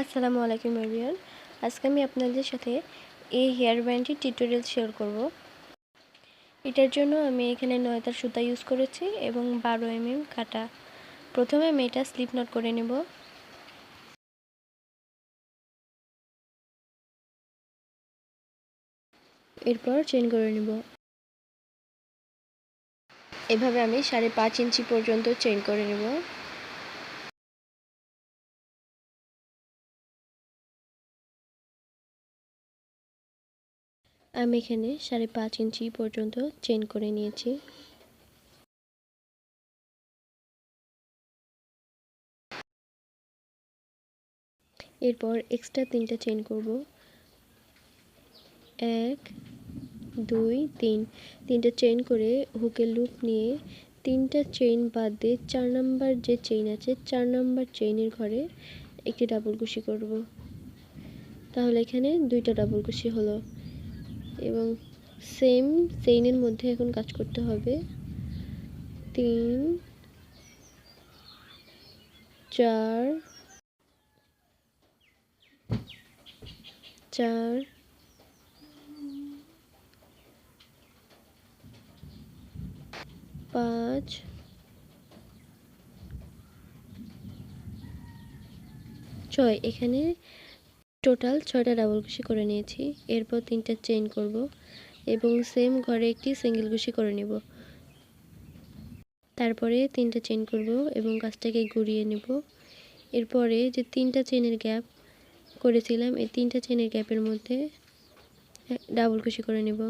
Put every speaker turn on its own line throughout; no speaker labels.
আসসালামু আলাইকুম এভরিওয়ান আজকে আমি আপনাদের সাথে এই হেয়ার ব্যান্ডটির টিউটোরিয়াল শেয়ার করব। এটার জন্য আমি এখানে নয়তার সুতা ইউজ করেছি এবং বারো এম এম কাটা। প্রথমে আমি এটা স্লিপ নট করে নেব। এরপর চেন করে নেব। এভাবে আমি সাড়ে পাঁচ ইঞ্চি পর্যন্ত চেন করে নেব। আমি এখানে সাড়ে পাঁচ ইঞ্চি পর্যন্ত চেন করে নিয়েছি। এরপর এক্সট্রা তিনটা চেন করব। এক, দুই, তিন। তিনটা চেন করে হুকের লুপ নিয়ে তিনটা চেইন বাদ দিয়ে চার নাম্বার যে চেইন আছে, চার নাম্বার চেইনের ঘরে একটি ডাবল কুশি করব। তাহলে এখানে দুইটা ডাবল কুশি হলো। এবং সেম চেইনের মধ্যে এখন কাজ করতে হবে। তিন চার চার পাঁচ ছয়। এখানে টোটাল ছয়টা ডাবল কুশি করে নিয়েছি। এরপর তিনটা চেইন করব এবং সেম ঘরে একটি সিঙ্গেল কুশি করে নেব। তারপরে তিনটা চেইন করব এবং কাজটাকে ঘুরিয়ে নেব। এরপরে যে তিনটা চেনের গ্যাপ করেছিলাম, এই তিনটা চেনের গ্যাপের মধ্যে ডাবল কুশি করে নেব।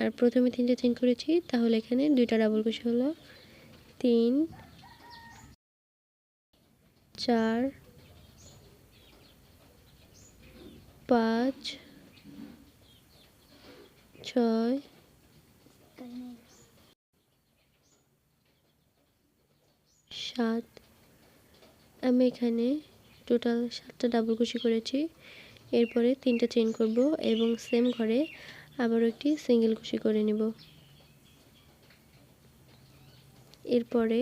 আর প্রথমে তিনটা চেন করেছি, তাহলে এখানে দুইটা ডাবল কুশি হলো। তিন, চার পাঁচ, ছয়, সাত। আমি এখানে টোটাল সাতটা ডাবল কুশি করেছি। এরপরে তিনটা চেন করব এবং সেম ঘরে আবারও একটি সিঙ্গেল কুশি করে নেব। এরপরে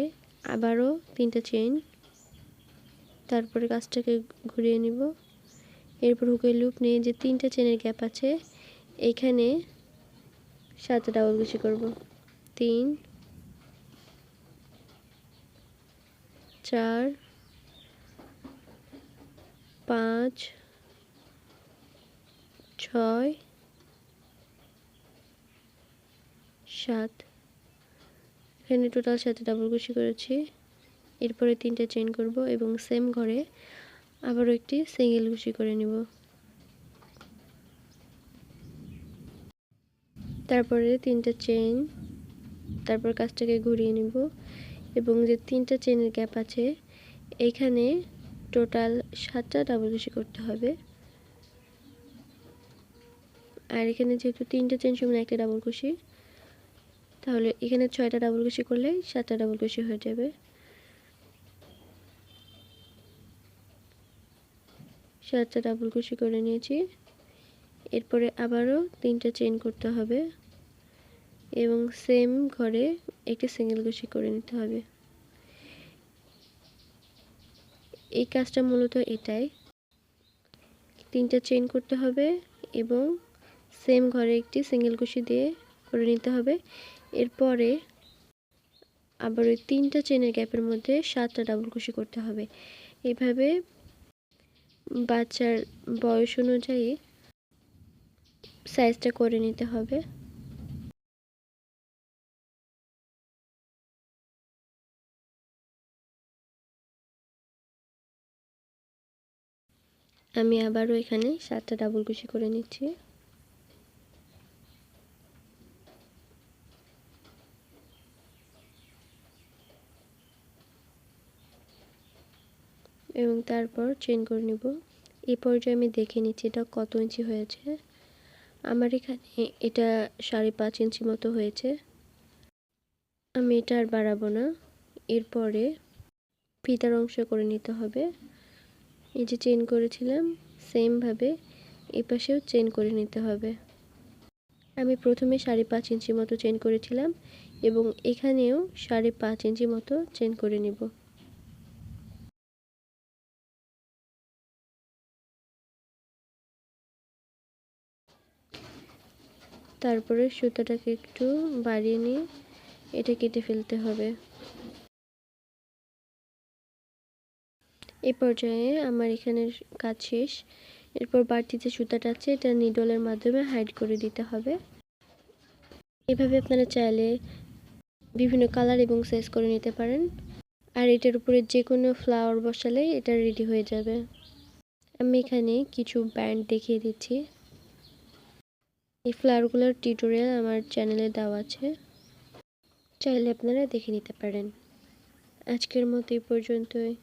আবারও তিনটা চেন তারপরে কাজটাকে ঘুরিয়ে নিব। এরপর হুকের লুপ নিয়ে যে তিনটা চেনের গ্যাপ আছে এইখানে সাতটা ডাবল কুশি করব। তিন, চার, পাঁচ, ছয়, সাত। এখানে টোটাল সাথে ডাবল কুশি করেছি। এরপরে তিনটা চেন করব এবং সেম ঘরে আবারও একটি সিঙ্গেল কুশি করে নিব। তারপরে তিনটা চেন তারপর কাজটাকে ঘুরিয়ে নিব এবং যে তিনটা চেনের গ্যাপ আছে এইখানে টোটাল সাতটা ডাবল কুশি করতে হবে। আর এখানে যেহেতু তিনটা চেন সমান একটা ডাবল কুশি তাহলে এখানে ছয়টা ডাবল কুশি করলে সাতটা ডাবল কুশি হয়ে যাবে। সাতটা ডাবল কুশি করে নিয়েছি। এরপরে আবারও তিনটা চেন করতে হবে এবং সেম ঘরে একটি সিঙ্গেল কুশি করে নিতে হবে। এই কাজটা মূলত এটাই। তিনটা চেন করতে হবে এবং সেম ঘরে একটি সিঙ্গেল কুশি দিয়ে করে নিতে হবে। এরপরে আবার ওই তিনটা চেনের গ্যাপের মধ্যে সাতটা ডাবল কুশি করতে হবে। এইভাবে বাচ্চার বয়স অনুযায়ী সাইজটা করে নিতে হবে। আমি আবারও এখানে সাতটা ডাবল কুশি করে নিচ্ছি। এবং তারপর চেন করে নিব। এই পর্যায়ে আমি দেখে নিচ্ছি এটা কত ইঞ্চি হয়েছে। আমার এখানে এটা সাড়ে পাঁচ ইঞ্চি মতো হয়েছে। আমি এটা আর বাড়াবো না। এরপরে ফিতার অংশ করে নিতে হবে। এই যে চেন করেছিলাম সেমভাবে এ পাশেও চেন করে নিতে হবে। আমি প্রথমে সাড়ে পাঁচ ইঞ্চি মতো চেন করেছিলাম এবং এখানেও সাড়ে পাঁচ ইঞ্চি মতো চেন করে নিব। তারপরে সুতাটাকে একটু বাড়িয়ে নিয়ে এটা কেটে ফেলতে হবে। এই পর্যায়ে আমার এখানের কাজ শেষ। এরপর বাড়তি যে সুতাটা আছে, এটা নিডলের মাধ্যমে হাইড করে দিতে হবে। এভাবে আপনারা চাইলে বিভিন্ন কালার এবং সাইজ করে নিতে পারেন। আর এটার উপরে যে কোনো ফ্লাওয়ার বসালে এটা রেডি হয়ে যাবে। আমি এখানে কিছু ব্যান্ড দেখিয়ে দিচ্ছি। এই ফ্লাওয়ারগুলোর টিউটোরিয়াল আমার চ্যানেলে দেওয়া আছে। চাইলে আপনারা দেখে নিতে পারেন। আজকের মতো এই পর্যন্তই।